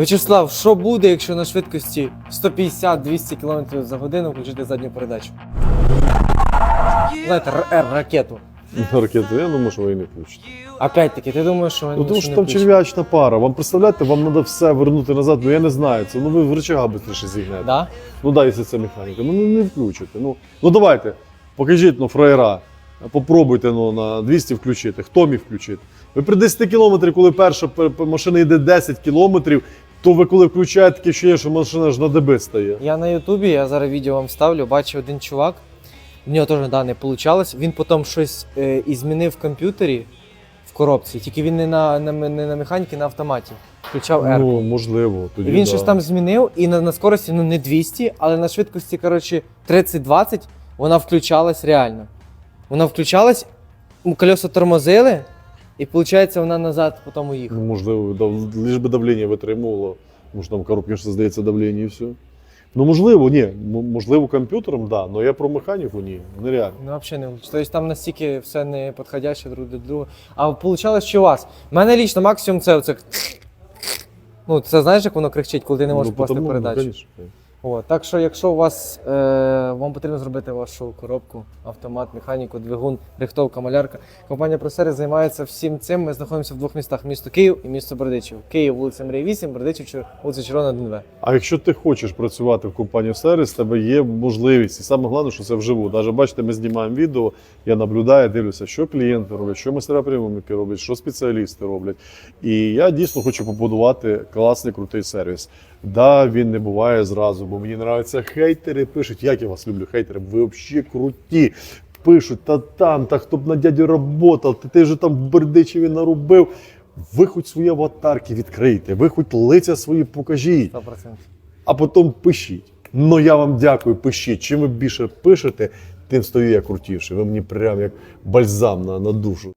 Вячеслав, що буде, якщо на швидкості 150-200 км за годину включити задню передачу? Знаєте, р- ракету. Ракети, я думаю, що ви її не включите. Опять-таки, ти думаєш, що вони Ну тому що не там черв'ячна пара. Вам представляєте, вам треба все вернути назад. Ну я не знаю. Це ну ви в рычага швидше зігнете. Да? Ну да, якщо це механіка. Ну не, не включите. Ну, ну давайте, покажіть ну, фраєра. Попробуйте ну, на 200 включити. Хто міг включити? Ви при 10 кілометрі, коли перша пе- пе- машина йде 10 кілометрів, то ви коли включаєте таке що є, що машина ж на деби стає. Я на Ютубі, я зараз відео вам ставлю, бачив один чувак, в нього теж да, не вийшло. Він потім щось е, і змінив в комп'ютері в коробці, тільки він не на, на, не на механіки, на автоматі. Включав R. Ну, можливо. Тоді, Він да. щось там змінив, і на, на скорості ну не 200, але на швидкості, коротше, 30-20 вона включалась реально. Вона включалась, м, колеса тормозили, і виходить, вона назад потім уїхала. Ну, можливо, дав, лиш би давлення витримувало. Тому що там коробка ж здається давлення і все. Ну, можливо, ні. М- Можливо, комп'ютером, да, але я про механіку ні. Нереально. Ну, взагалі не влучить. Тобто там настільки все не підходяще друг до друга. А вийшло, що у вас? У мене лічно максимум це оце. Ну, це знаєш, як воно кричить, коли ти не можеш ну, попасти в потому, передачу. Ну, конечно. От, так що, якщо у вас е, вам потрібно зробити вашу коробку, автомат, механіку, двигун, рихтовка, малярка, компанія ProService займається всім цим. Ми знаходимося в двох містах: місто Київ і місто Бердичів. Київ, вулиця Мрій 8, Бердичів, вулиця Червона 1В. А якщо ти хочеш працювати в компанії сервіс, тебе є можливість. І саме головне, що це вживу. Навіть бачите, ми знімаємо відео, я наблюдаю, дивлюся, що клієнти роблять, що майстера прийомники роблять, що спеціалісти роблять. І я дійсно хочу побудувати класний крутий сервіс. Да, він не буває зразу, бо мені подобаються хейтери, пишуть, як я вас люблю, хейтери, ви взагалі круті. Пишуть, та там, та хто б на дядю работав, ти, ти вже там Бердичеві наробив. Ви хоч свої аватарки відкрийте, ви хоч лиця свої покажіть 100%. а потім пишіть. Ну я вам дякую, пишіть. Чим ви більше пишете, тим стою я крутіше. Ви мені прям як бальзам на, на душу.